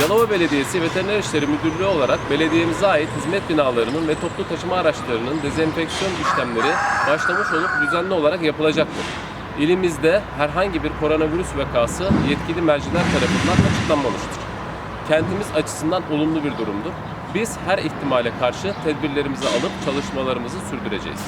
Yalova Belediyesi Veteriner İşleri Müdürlüğü olarak belediyemize ait hizmet binalarının ve toplu taşıma araçlarının dezenfeksiyon işlemleri başlamış olup düzenli olarak yapılacaktır. İlimizde herhangi bir koronavirüs vakası yetkili merciler tarafından açıklanmamıştır. Kentimiz açısından olumlu bir durumdur. Biz her ihtimale karşı tedbirlerimizi alıp çalışmalarımızı sürdüreceğiz.